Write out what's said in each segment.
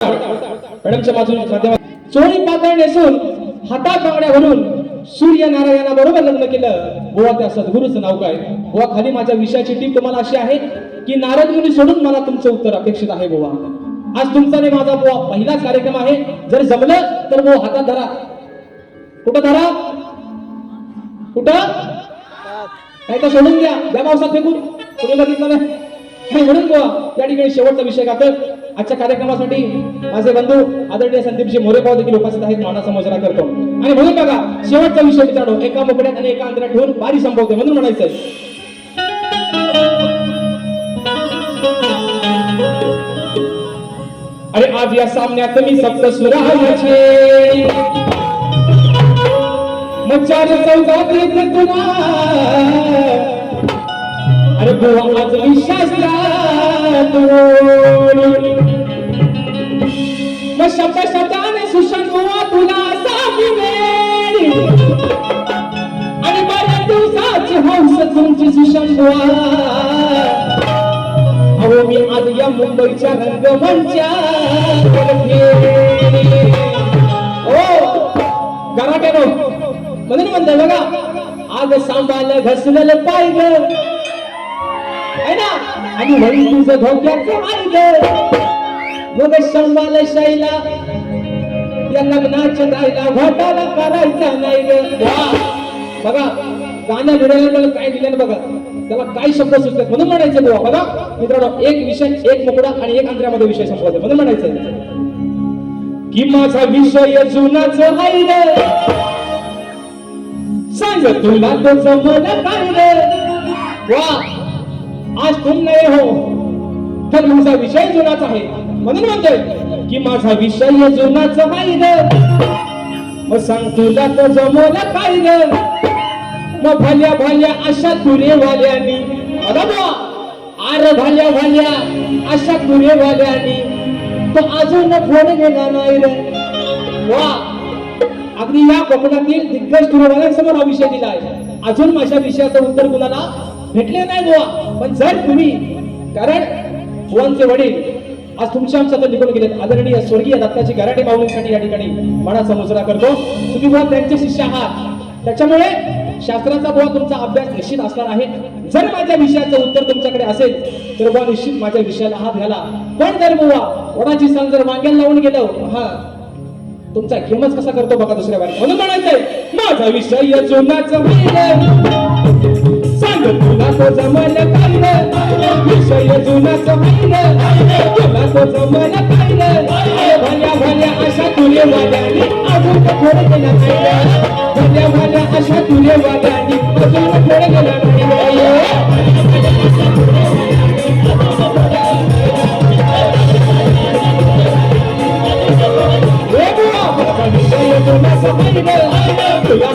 मॅडमच्या माध्यमात चोळी पातळ नेसून हातात बांगड्या घालून सूर्य नारायणा बरोबर लग्न केलं. बुवा त्या सद्गुरूचं नाव काय? बुवा खाली माझ्या विषयाची टीप तुम्हाला अशी आहे की नारद मुनी सोडून मला तुमचं उत्तर अपेक्षित आहे बुवा. आज तुमचा आणि माझा बुवा पहिलाच कार्यक्रम आहे. जर जमलं तर बुवा हातात धरा. कुठं धरा? कुठं? नाही तर सोडून द्या. द्या पावसात फेकून. कुठे बघितलं नाही? आणि म्हणून या ठिकाणी शेवटचा विषय गातं. आजच्या कार्यक्रमासाठी माझे बंधू आदरणीय संदीपजी मोरेपाव देखील उपस्थित आहेत. माना मुजरा करतो. आणि म्हणून बघा शेवटचा विषय मित्रांनो एका मोकड्यात आणि एका अंतरात ठेवून बारी संपवते म्हणून म्हणायचंय. अरे आज या सामन्यात मी सप्त सुराचे चौकात तुला अरे बुवा आज मी शास्त्रा मग शब्द शब्दाने सुशन बुवा तुला सापडेल आणि बऱ्याच दिवसाची हौस तुमची सुशन बुवा अहो मी आज या मुंबईच्या रंगमंच्या ओ गराट्यानो म्हणून म्हणतोय बघा. आज सांभाळ घसलेलं पाहिजे है ना? आणि म्हणून तुझं धोक्याचं मार्ग मग सांभाळ शैला या लग्नाच्या राहिला घोटाला करायचा नाही बघा गाणं लिहिलेलं काय दिलं बघा. त्याला काय शब्द सुचतात म्हणून म्हणायचं बुवा बघा. मित्रांनो एक विषय एक मुकडा आणि एक आंध्रामध्ये विषय संपवतो म्हणून म्हणायचं. कि माझा विषय जुनाच आहे रे सांग तुला तो जमलं काय रे वा. आज तुम नये हो? तर माझा विषय जुनाच आहे. म्हणून म्हणतोय की माझा विषय जुनाच आहे रे मग सांग तुला तो जमलं काय ग? मग भाल्या भाल्या अशा तुरेवाल्यानी अरे बुवा आर भाल्या भाल्या अशा तुरेवाल्यानी तो अजून फोन घेणार नाही रे? वा अगदी या कोकणातील दिग्गज तुरेवाल्यांसमोर हा विषय दिला आहे. अजून माझ्या विषयाचं उत्तर कुणाला? भेटले नाही बुवा. पण जर तुम्ही कारण बुवांचे वडील आज तुमच्या आमच्या निघून गेलेत. आदरणीय स्वर्गीय दत्ताची गराटे माऊलींसाठी या ठिकाणी मनाचा मुजरा करतो. तुम्ही बुवा त्यांचे शिष्य आहात. त्याच्यामुळे शास्त्राचा बुवा तुमचा अभ्यास निश्चित असणार आहे. जर माझ्या विषयाचं उत्तर तुमच्याकडे असेल तर बुवा निश्चित माझ्या विषयाला हात घाला. पण जर बुवा वडाची सांग जर मागेल लावून गेलं हा तुमचा गेमच कसा करतो बघा दुसऱ्या वारी म्हणून म्हणायचंय माझा विषय जुनाच तुला तो जमल काय विषय जुनाच होईल तुला तो जमल काय अरे भल्या भल्या अशा तुले वाल्यानी अजून तर थोडे गेला नाही भल्या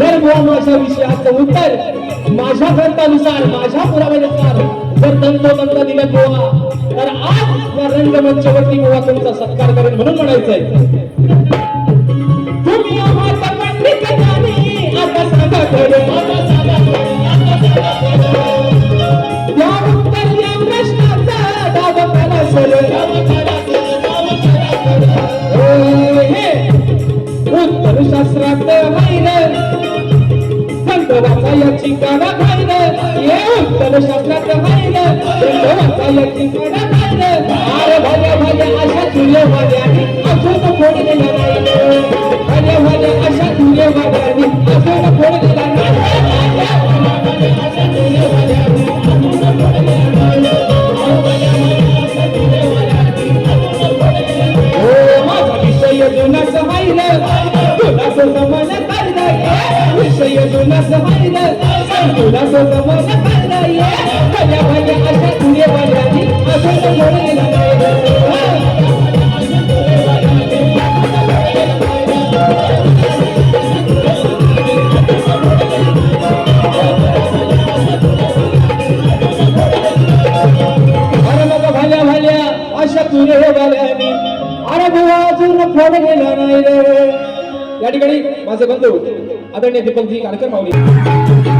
जर बुवा माझ्या विषयाचं उत्तर माझ्या ग्रंथानुसार माझ्या पुराव्यानुसार जर तंतोतंत दिलं बुवा तर आज या रंगमंचवरती बुवा तुमचा सत्कार करेन म्हणून म्हणायचंय. देवाचा या ठिकाणा खायन ये उत्तर शब्दात खायन देवाचा या ठिकाणा खायन अरे भल्या भल्या अशा तुले वाड्याने असून फोड दिला नाही. भल्या भल्या अशा तुले वाड्याने असून फोड दिला नाही. विषय तुला समजलं तुला स्वतः समजलं कल्या भाज्या अशा पुढे वाजानी असं समोर अरे भावा अजून फोन गेला नाही या ठिकाणी माझे बंधू. आदरणीय दीपकजी कार्यक्रम माऊली